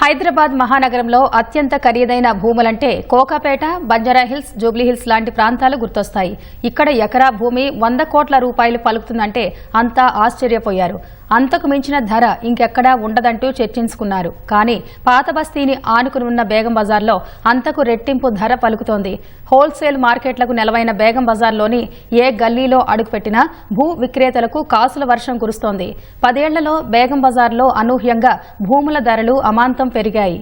హైదరాబాద్ మహానగరంలో అత్యంత ఖరీదైన భూములంటే కోకాపేట బంజారా హిల్స్ లాంటి ప్రాంతాలు గుర్తొస్తాయి. ఇక్కడ ఎకరా భూమి వంద కోట్ల రూపాయలు పలుకుతుందంటే అంతా ఆశ్చర్యపోయారు. అంతకు మించిన ధర ఇంకెక్కడా ఉండదంటూ చర్చించుకున్నారు. కానీ పాత బస్తీని ఆనుకుని ఉన్న బేగం బజార్లో అంతకు రెట్టింపు ధర పలుకుతోంది. హోల్సేల్ మార్కెట్లకు నెలవైన బేగం బజార్లోని ఏ గల్లీలో అడుగుపెట్టినా భూ విక్రేతలకు కాసుల వర్షం కురుస్తోంది. పదేళ్ళలో బేగం బజార్లో అనూహ్యంగా భూముల ధరలు అమాంతం పెరిగాయి.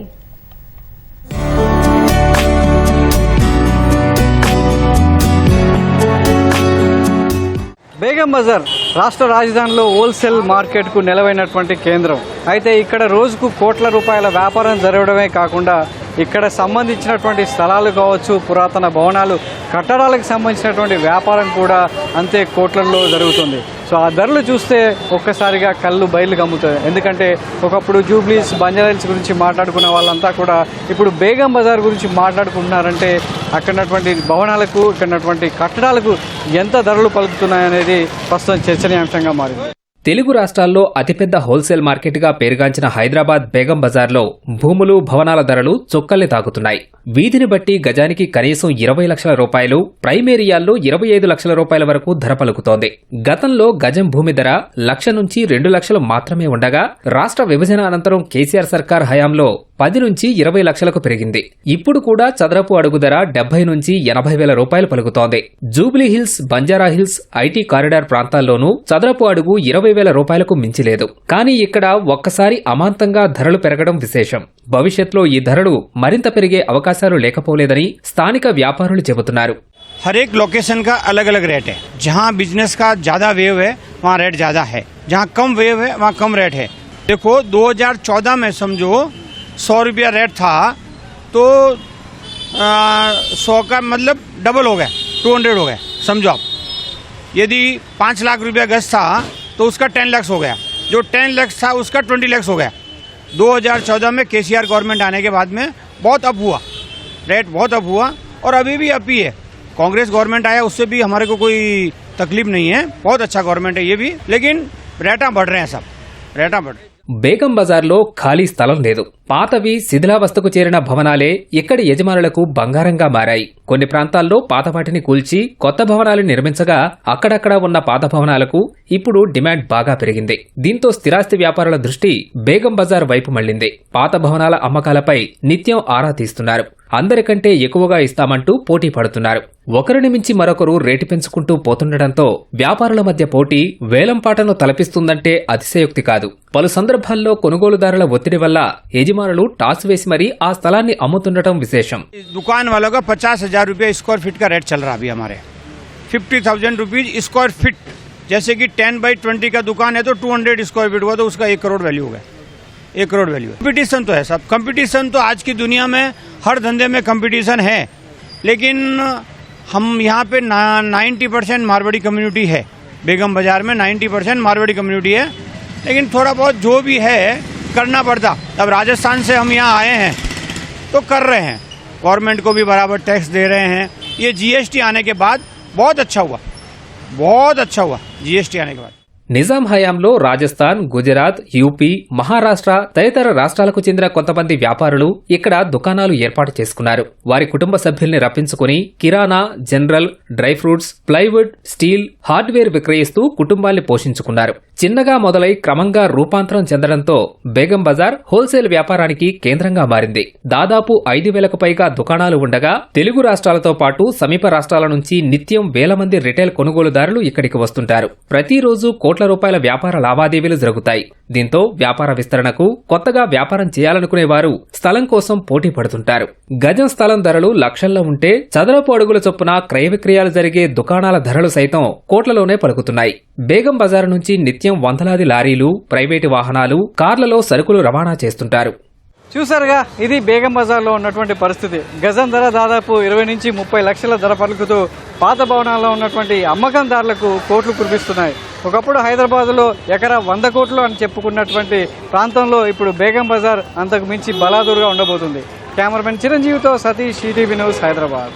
బేగం బజార్ రాష్ట్ర రాజధానిలో హోల్సేల్ మార్కెట్కు నెలవైనటువంటి కేంద్రం. అయితే ఇక్కడ రోజుకు కోట్ల రూపాయల వ్యాపారం జరగడమే కాకుండా ఇక్కడ సంబంధించినటువంటి స్థలాలు కావచ్చు పురాతన భవనాలు కట్టడాలకు సంబంధించినటువంటి వ్యాపారం కూడా అంతే కోట్లలో జరుగుతుంది. సో ఆ ధరలు చూస్తే ఒక్కసారిగా కళ్ళు బయలు కమ్ముతుంది ఎందుకంటే ఒకప్పుడు జూబ్లీస్ బంజారాహిల్స్ గురించి మాట్లాడుకున్న వాళ్ళంతా కూడా ఇప్పుడు బేగం బజార్ గురించి మాట్లాడుకుంటున్నారంటే అక్కడటువంటి భవనాలకు ఇక్కడటువంటి కట్టడాలకు ఎంత ధరలు పలుకుతున్నాయనేది ప్రస్తుతం చర్చనీయాంశంగా మారింది. తెలుగు రాష్ట్రాల్లో అతిపెద్ద హోల్సేల్ మార్కెట్గా పేరుగాంచిన హైదరాబాద్ బేగం బజార్లో భూములు భవనాల ధరలు చొక్కల్ని తాకుతున్నాయి. వీధిని బట్టి గజానికి కనీసం ఇరవై లక్షల రూపాయలు ప్రైమేరియాల్లో ఇరవై ఐదు లక్షల రూపాయల వరకు ధర పలుకుతోంది. గతంలో గజం భూమి ధర లక్ష నుంచి రెండు లక్షలు మాత్రమే ఉండగా రాష్ట్ర విభజన అనంతరం కేసీఆర్ సర్కార్ హయాంలో పది నుంచి ఇరవై లక్షలకు పెరిగింది. ఇప్పుడు కూడా చదరపు అడుగు ధర డెబ్బై నుంచి ఎనభై వేల రూపాయలు పలుకుతోంది. జూబ్లీ హిల్స్ బంజారా హిల్స్ ఐటీ కారిడార్ ప్రాంతాల్లోనూ చదరపు అడుగు ఇరవై వేల రూపాయలకు మించిలేదు కానీ ఇక్కడ ఒక్కసారి అమాంతంగా ధరలు పెరగడం విశేషం భవిష్యత్లో ఈ ధరలు మరింత పెరిగే అవకాశాలు లేకపోలేదని స్థానిక వ్యాపారులు చెబుతున్నారు हर एक लोकेशन का अलग अलग रेट है जहाँ बिजनेस का ज़्यादा वेव है वहाँ रेट ज़्यादा है जहाँ कम वेव है वहाँ कम रेट है देखो 2014 में समझो सौ रुपया रेट था तो सौ का मतलब डबल हो गया टू हंड्रेड हो गया समझो आप यदि पाँच लाख रुपया गज था तो उसका टेन लैक्स हो गया। जो टेन लैक्स था, उसका ट्वेंटी लैक्स हो गया। 2014 में केसीआर गवर्नमेंट आने के बाद में बहुत अप हुआ। रेट बहुत अप हुआ और अभी भी अप ही है। कांग्रेस गवर्नमेंट आया, उससे भी हमारे को कोई तकलीफ़ नहीं है। बहुत अच्छा गवर्नमेंट है ये भी, लेकिन रेटा बढ़ रहे हैं सब। रेटा बढ़ रहे బేగం బజార్లో ఖాళీ స్థలం లేదు. పాతవి శిథిలావస్థకు చేరిన భవనాలే ఇక్కడి యజమానులకు బంగారంగా మారాయి. కొన్ని ప్రాంతాల్లో పాత వాటిని కూల్చి కొత్త భవనాలు నిర్మించగా అక్కడక్కడ ఉన్న పాత భవనాలకు ఇప్పుడు డిమాండ్ బాగా పెరిగింది. దీంతో స్థిరాస్తి వ్యాపారుల దృష్టి బేగం బజార్ వైపు మళ్ళింది పాత భవనాల అమ్మకాలపై నిత్యం ఆరా తీస్తున్నారు. అందరికంటే ఎక్కువగా ఇస్తామంటూ పోటీ పడుతున్నారు ఒకరిని మించి మరొకరు రేటు పెంచుకుంటూ పోతుండటంతో వ్యాపారుల మధ్య పోటీ వేలంపాటను తలపిస్తుందంటే అతిశయోక్తి కాదు పలు సందర్భాల్లో కొనుగోలుదారుల ఒత్తిడి వల్ల యజమానులు టాస్ వేసి మరీ ఆ స్థలాన్ని అమ్ముతుండటం విశేషం दुकान वालों का पचास हजार रुपये स्क्वायर फीट का रेट चल रहा है अभी हमारे fifty thousand rupees square feet जैसे कि टेन बाई ट्वेंटी का दुकान है तो टू हंड्रेड स्क्वायर फीट हुआ तो उसका एक करोड़ वैल्यू हो गया एक करोड़ वैल्यू कंपटीशन तो है सब। कंपटीशन तो आज की दुनिया में हर धंधे में कंपटीशन है। लेकिन हम यहाँ पे नाइन्टी परसेंट मारवाड़ी कम्युनिटी है। बेगम बाज़ार में नाइन्टी परसेंट मारवाड़ी कम्युनिटी है। लेकिन थोड़ा बहुत जो भी है, करना पड़ता। अब राजस्थान से हम यहाँ आए हैं तो कर रहे हैं। गवर्नमेंट को भी बराबर टैक्स दे रहे हैं। ये जीएसटी आने के बाद बहुत अच्छा हुआ। बहुत अच्छा हुआ जीएसटी आने के बाद। నిజాం హయాంలో రాజస్థాన్ గుజరాత్ యూపీ మహారాష్ట్ర తదితర రాష్ట్రాలకు చెందిన కొంతమంది వ్యాపారులు ఇక్కడ దుకాణాలు ఏర్పాటు చేసుకున్నారు. వారి కుటుంబ సభ్యుల్ని రప్పించుకుని కిరాణా general dry fruits plywood steel hardware విక్రయిస్తూ కుటుంబాల్ని పోషించుకున్నారు. చిన్నగా మొదలై క్రమంగా రూపాంతరం చెందడంతో బేగం బజార్ హోల్సేల్ వ్యాపారానికి కేంద్రంగా మారింది. దాదాపు ఐదు వేలకు పైగా దుకాణాలు ఉండగా తెలుగు రాష్ట్రాలతో పాటు సమీప రాష్ట్రాల నుంచి నిత్యం వేల మంది రిటైల్ కొనుగోలుదారులు ఇక్కడికి వస్తుంటారు. ప్రతిరోజు కోట్ల రూపాయల వ్యాపార లావాదేవీలు జరుగుతాయి. దీంతో వ్యాపార విస్తరణకు కొత్తగా వ్యాపారం చేయాలనుకునే వారు స్థలం కోసం పోటీ పడుతుంటారు. గజం స్థలం ధరలు లక్షల్లో ఉంటే చదరపు అడుగుల చొప్పున క్రయ విక్రయాలు జరిగే దుకాణాల ధరలు సైతం కోట్లలోనే పలుకుతున్నాయి. బేగం బజారు నుంచి నిత్యం వందలాది లారీలు ప్రైవేటు వాహనాలు కార్లలో సరుకులు రవాణా చేస్తుంటారు. చూసారుగా ఇది బేగం బజార్లో ఉన్నటువంటి పరిస్థితి. గజం ధర దాదాపు ఇరవై నుంచి ముప్పై లక్షల ధర పలుకుతూ పాత భవనాల్లో ఉన్నటువంటి అమ్మకందారులకు కోట్లు కురిపిస్తున్నాయి. ఒకప్పుడు హైదరాబాద్లో ఎకరా వంద కోట్లు అని చెప్పుకున్నటువంటి ప్రాంతంలో ఇప్పుడు బేగం బజార్ అంతకు మించి బలాదూరుగా ఉండబోతుంది. కెమెరామెన్ చిరంజీవితో సతీష్ ఈటీవీ న్యూస్ హైదరాబాద్.